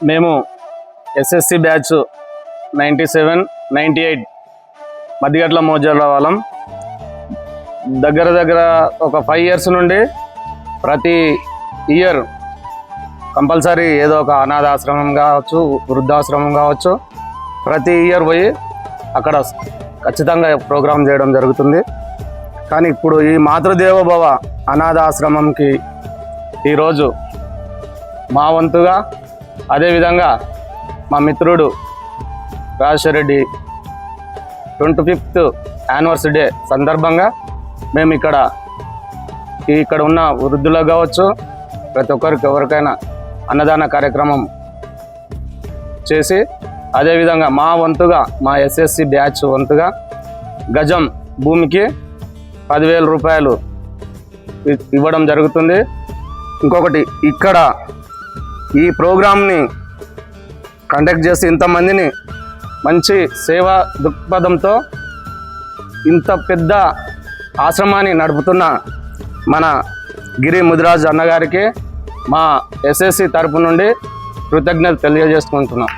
మేము SSC batch ninety seven ninety eight మధ్యగట్ల మోజాల వాళ్ళం. దగ్గర దగ్గర ఒక ఫైవ్ ఇయర్స్ నుండి ప్రతి ఇయర్ కంపల్సరీ ఏదో ఒక అనాథాశ్రమం కావచ్చు వృద్ధాశ్రమం కావచ్చు ప్రతి ఇయర్ పోయి అక్కడ ఖచ్చితంగా ప్రోగ్రామ్ చేయడం జరుగుతుంది. కానీ ఇప్పుడు ఈ మాతృదేవోభవ అనాథాశ్రమంకి ఈరోజు మా వంతుగా అదేవిధంగా మా మిత్రుడు Rajasekhar Reddy twenty fifth anniversary day సందర్భంగా మేము ఇక్కడ ఇక్కడ ఉన్న వృద్ధులకు కావచ్చు ప్రతి ఒక్కరికి ఎవరికైనా అన్నదాన కార్యక్రమం చేసి అదేవిధంగా మా వంతుగా మా ఎస్ఎస్సి బ్యాచ్ వంతుగా గజం భూమికి పదివేల రూపాయలు ఇ- ఇవ్వడం జరుగుతుంది. ఇంకొకటి ఇక్కడ ఈ ప్రోగ్రామ్ని కండక్ట్ చేసి ఇంతమందిని మంచి సేవా దృక్పథంతో ఇంత పెద్ద ఆశ్రమాన్ని నడుపుతున్న మన గిరి ముదిరాజ్ అన్నగారికి మా ఎస్ఎస్సి తరపు నుండి కృతజ్ఞత తెలియజేసుకుంటున్నాం.